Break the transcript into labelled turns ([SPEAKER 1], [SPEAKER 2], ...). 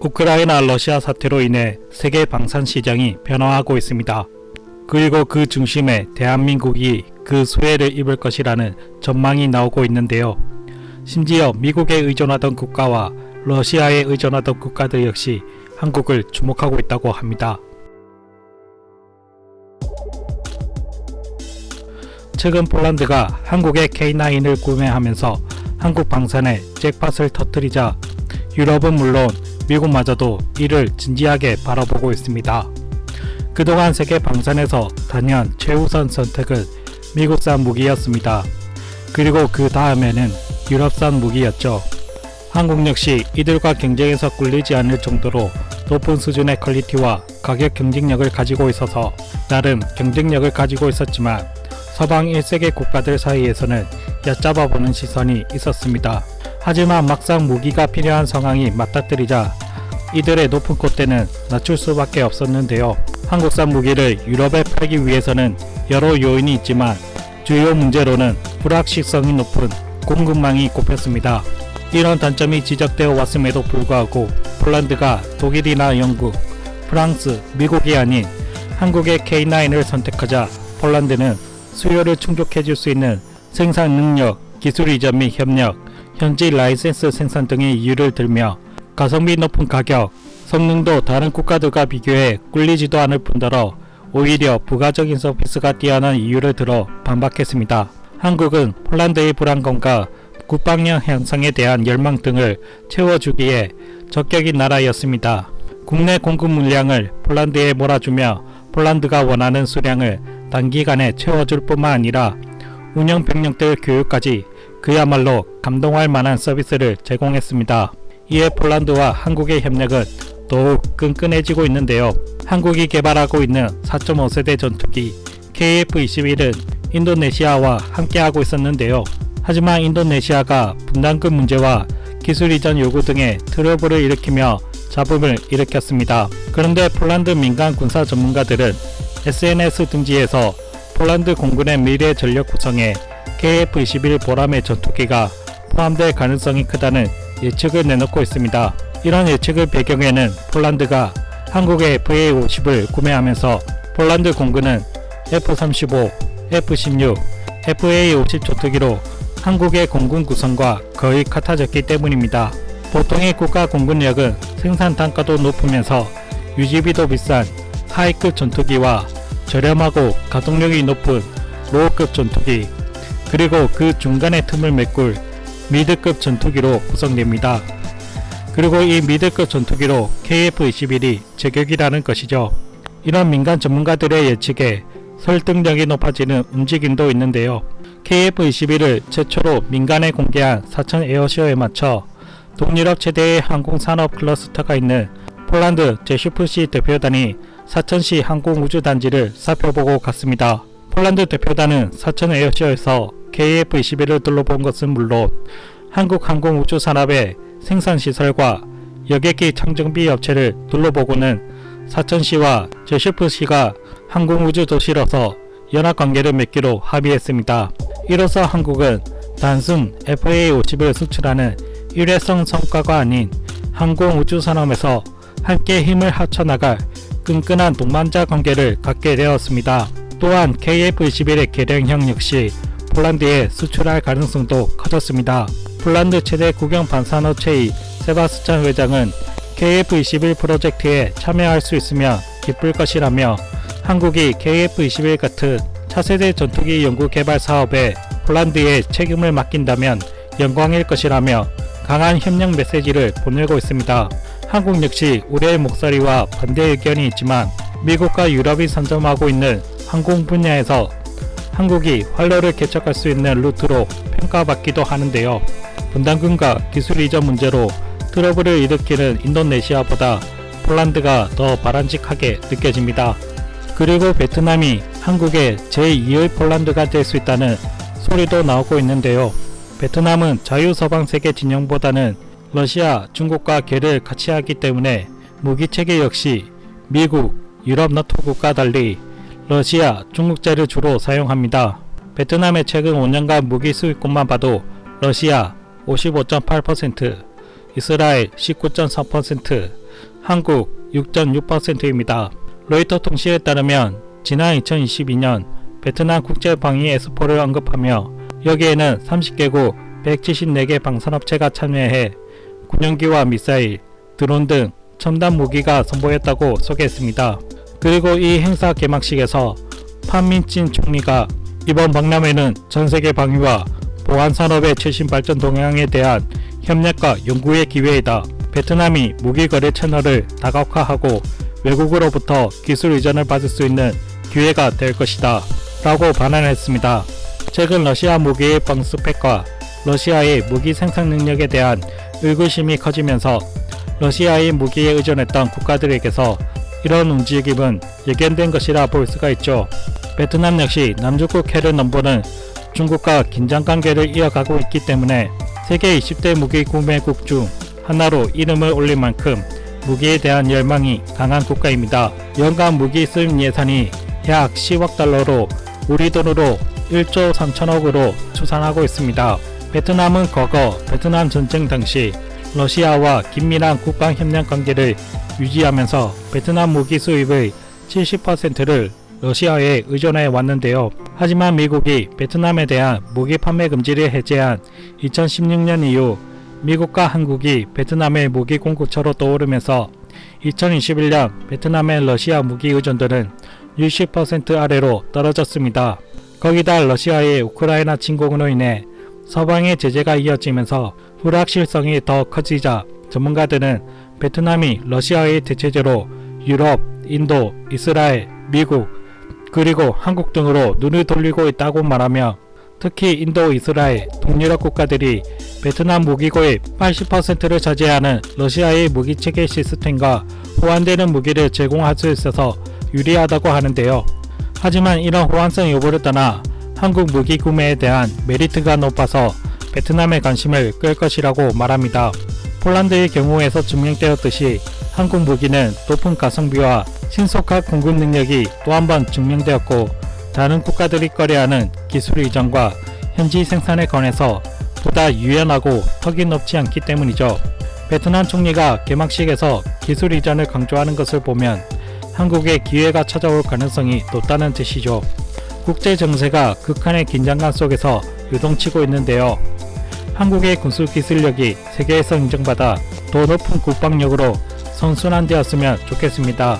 [SPEAKER 1] 우크라이나 러시아 사태로 인해 세계 방산 시장이 변화하고 있습니다. 그리고 그 중심에 대한민국이 그 수혜를 입을 것이라는 전망이 나오고 있는데요. 심지어 미국에 의존하던 국가와 러시아에 의존하던 국가들 역시 한국을 주목하고 있다고 합니다. 최근 폴란드가 한국의 K9을 구매하면서 한국 방산에 잭팟을 터뜨리자 유럽은 물론 미국마저도 이를 진지하게 바라보고 있습니다. 그동안 세계 방산에서 단연 최우선 선택은 미국산 무기였습니다. 그리고 그 다음에는 유럽산 무기였죠. 한국 역시 이들과 경쟁에서 꿀리지 않을 정도로 높은 수준의 퀄리티와 가격 경쟁력을 가지고 있어서 나름 경쟁력을 가지고 있었지만 서방 1세계 국가들 사이에서는 얕잡아 보는 시선이 있었습니다. 하지만 막상 무기가 필요한 상황이 맞닥뜨리자 이들의 높은 콧대는 낮출 수밖에 없었는데요. 한국산 무기를 유럽에 팔기 위해서는 여러 요인이 있지만 주요 문제로는 불확실성이 높은 공급망이 꼽혔습니다. 이런 단점이 지적되어 왔음에도 불구하고 폴란드가 독일이나 영국, 프랑스, 미국이 아닌 한국의 K9을 선택하자 폴란드는 수요를 충족해 줄 수 있는 생산 능력, 기술 이전 및 협력, 현지 라이센스 생산 등의 이유를 들며 가성비 높은 가격, 성능도 다른 국가들과 비교해 꿀리지도 않을 뿐더러 오히려 부가적인 서비스가 뛰어난 이유를 들어 반박했습니다. 한국은 폴란드의 불안감과 국방력 향상에 대한 열망 등을 채워주기에 적격인 나라였습니다. 국내 공급 물량을 폴란드에 몰아주며 폴란드가 원하는 수량을 단기간에 채워줄 뿐만 아니라 운영 병력들 교육까지 그야말로 감동할 만한 서비스를 제공했습니다. 이에 폴란드와 한국의 협력은 더욱 끈끈해지고 있는데요. 한국이 개발하고 있는 4.5세대 전투기 KF-21은 인도네시아와 함께하고 있었는데요. 하지만 인도네시아가 분담금 문제와 기술 이전 요구 등의 트러블을 일으키며 잡음을 일으켰습니다. 그런데 폴란드 민간 군사 전문가들은 SNS 등지에서 폴란드 공군의 미래 전력 구성에 KF-21 보람의 전투기가 포함될 가능성이 크다는 예측을 내놓고 있습니다. 이런 예측을 배경에는 폴란드가 한국의 FA-50을 구매하면서 폴란드 공군은 F-35, F-16, FA-50 전투기로 한국의 공군 구성과 거의 같아졌기 때문입니다. 보통의 국가 공군력은 생산 단가도 높으면서 유지비도 비싼 하이급 전투기와 저렴하고 가동력이 높은 로우급 전투기 그리고 그 중간에 틈을 메꿀 미드급 전투기로 구성됩니다. 그리고 이 미드급 전투기로 KF-21이 제격이라는 것이죠. 이런 민간 전문가들의 예측에 설득력이 높아지는 움직임도 있는데요. KF-21을 최초로 민간에 공개한 사천 에어쇼에 맞춰 동유럽 최대의 항공산업 클러스터가 있는 폴란드 제슈프시 대표단이 사천시 항공우주단지를 살펴보고 갔습니다. 폴란드 대표단은 사천 에어쇼에서 KF-21을 둘러본 것은 물론 한국 항공우주 산업의 생산시설과 여객기 창정비 업체를 둘러보고는 사천시와 제슈프시가 항공우주 도시로서 연합관계를 맺기로 합의했습니다. 이로써 한국은 단순 FA-50을 수출하는 일회성 성과가 아닌 항공우주 산업에서 함께 힘을 합쳐나갈 끈끈한 동반자 관계를 갖게 되었습니다. 또한 KF-21의 개량형 역시 폴란드에 수출할 가능성도 커졌습니다. 폴란드 최대 국영 반산업체의 세바스찬 회장은 KF-21 프로젝트에 참여할 수 있으면 기쁠 것이라며 한국이 KF-21 같은 차세대 전투기 연구 개발 사업에 폴란드에 책임을 맡긴다면 영광일 것이라며 강한 협력 메시지를 보내고 있습니다. 한국 역시 우려의 목소리와 반대 의견이 있지만 미국과 유럽이 선점하고 있는 항공 분야에서 한국이 활로를 개척할 수 있는 루트로 평가받기도 하는데요. 분담금과 기술 이전 문제로 트러블을 일으키는 인도네시아보다 폴란드가 더 바람직하게 느껴집니다. 그리고 베트남이 한국의 제2의 폴란드가 될 수 있다는 소리도 나오고 있는데요. 베트남은 자유서방 세계 진영보다는 러시아, 중국과 계를 같이 하기 때문에 무기 체계 역시 미국, 유럽 나토국과 달리 러시아, 중국제를 주로 사용합니다. 베트남의 최근 5년간 무기 수입국만 봐도 러시아 55.8%, 이스라엘 19.4%, 한국 6.6%입니다. 로이터 통신에 따르면 지난 2022년 베트남 국제 방위 엑스포를 언급하며 여기에는 30개국 174개 방산업체가 참여해 군용기와 미사일, 드론 등 첨단 무기가 선보였다고 소개했습니다. 그리고 이 행사 개막식에서 판민진 총리가 이번 박람회는 전 세계 방위와 보안 산업의 최신 발전 동향에 대한 협력과 연구의 기회이다. 베트남이 무기 거래 채널을 다각화하고 외국으로부터 기술 의전을 받을 수 있는 기회가 될 것이다. 라고 반환했습니다. 최근 러시아 무기의 방스펙과 러시아의 무기 생산 능력에 대한 의구심이 커지면서 러시아의 무기에 의존했던 국가들에게서 이런 움직임은 예견된 것이라 볼 수가 있죠. 베트남 역시 남중국 해를 넘보는 중국과 긴장 관계를 이어가고 있기 때문에 세계 20대 무기 구매국 중 하나로 이름을 올릴 만큼 무기에 대한 열망이 강한 국가입니다. 연간 무기 수입 예산이 약 10억 달러로 우리 돈으로 1조 3천억으로 추산하고 있습니다. 베트남은 과거 베트남 전쟁 당시 러시아와 긴밀한 국방 협력 관계를 유지하면서 베트남 무기 수입의 70%를 러시아에 의존해 왔는데요. 하지만 미국이 베트남에 대한 무기 판매 금지를 해제한 2016년 이후 미국과 한국이 베트남의 무기 공급처로 떠오르면서 2021년 베트남의 러시아 무기 의존도는 60% 아래로 떨어졌습니다. 거기다 러시아의 우크라이나 침공으로 인해 서방의 제재가 이어지면서 불확실성이 더 커지자 전문가들은 베트남이 러시아의 대체제로 유럽, 인도, 이스라엘, 미국, 그리고 한국 등으로 눈을 돌리고 있다고 말하며 특히 인도, 이스라엘, 동유럽 국가들이 베트남 무기고의 80%를 차지하는 러시아의 무기 체계 시스템과 호환되는 무기를 제공할 수 있어서 유리하다고 하는데요. 하지만 이런 호환성 여부를 떠나 한국 무기 구매에 대한 메리트가 높아서 베트남의 관심을 끌 것이라고 말합니다. 폴란드의 경우에서 증명되었듯이 한국 무기는 높은 가성비와 신속한 공급 능력이 또 한 번 증명되었고 다른 국가들이 꺼려하는 기술 이전과 현지 생산에 관해서 보다 유연하고 턱이 높지 않기 때문이죠. 베트남 총리가 개막식에서 기술 이전을 강조하는 것을 보면 한국에 기회가 찾아올 가능성이 높다는 뜻이죠. 국제 정세가 극한의 긴장감 속에서 요동치고 있는데요. 한국의 군수 기술력이 세계에서 인정받아 더 높은 국방력으로 선순환되었으면 좋겠습니다.